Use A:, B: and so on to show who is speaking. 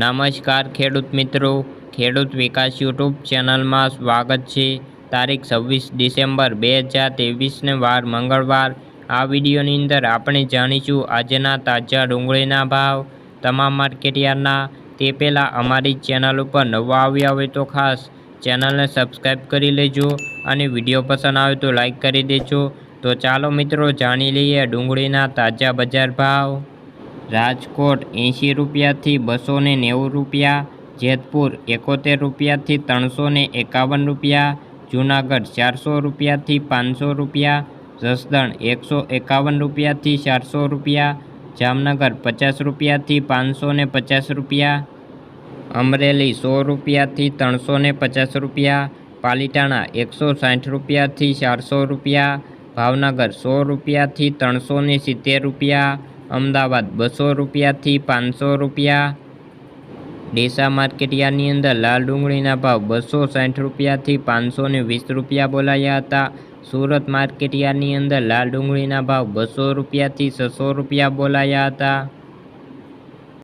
A: નમસ્કાર ખેડૂત મિત્રો. ખેડૂત વિકાસ યુટ્યુબ ચેનલમાં સ્વાગત છે. તારીખ છવ્વીસ ડિસેમ્બર બે હજાર ત્રેવીસને વાર મંગળવાર. આ વિડીયોની અંદર આપણે જાણીશું આજના તાજા ડુંગળીના ભાવ, તમામ માર્કેટયાર્ડના. તે પહેલાં અમારી ચેનલ ઉપર નવા આવ્યા હોય તો ખાસ ચેનલને સબસ્ક્રાઈબ કરી લેજો અને વીડિયો પસંદ આવે તો લાઈક કરી દેજો. તો ચાલો મિત્રો, જાણી લઈએ ડુંગળીના તાજા બજાર ભાવ. રાજકોટ એંશી રૂપિયાથી બસો ને નેવું રૂપિયા, જેતપુર એકોતેર રૂપિયાથી ત્રણસો ને એકાવન રૂપિયા, જૂનાગઢ ચારસો રૂપિયાથી પાંચસો રૂપિયા, જસદણ એકસો એકાવન રૂપિયાથી ચારસો રૂપિયા, જામનગર પચાસ રૂપિયાથી પાંચસો ને પચાસ રૂપિયા, અમરેલી સો રૂપિયાથી ત્રણસો ને પચાસ રૂપિયા, પાલીતાણા એકસો સાઠ રૂપિયાથી ચારસો રૂપિયા, ભાવનગર સો રૂપિયાથી ત્રણસો સિત્તેર રૂપિયા અમદાવાદ બસો રૂપિયાથી પાંચસો રૂપિયા. ડીસા માર્કેટિયાની અંદર લાલ ડુંગળીના ભાવ બસો સાઠ રૂપિયાથી પાંચસો વીસ રૂપિયા બોલાયા હતા. સુરત માર્કેટિયાની અંદર લાલ ડુંગળીના ભાવ બસો રૂપિયાથી છસો રૂપિયા બોલાયા હતા.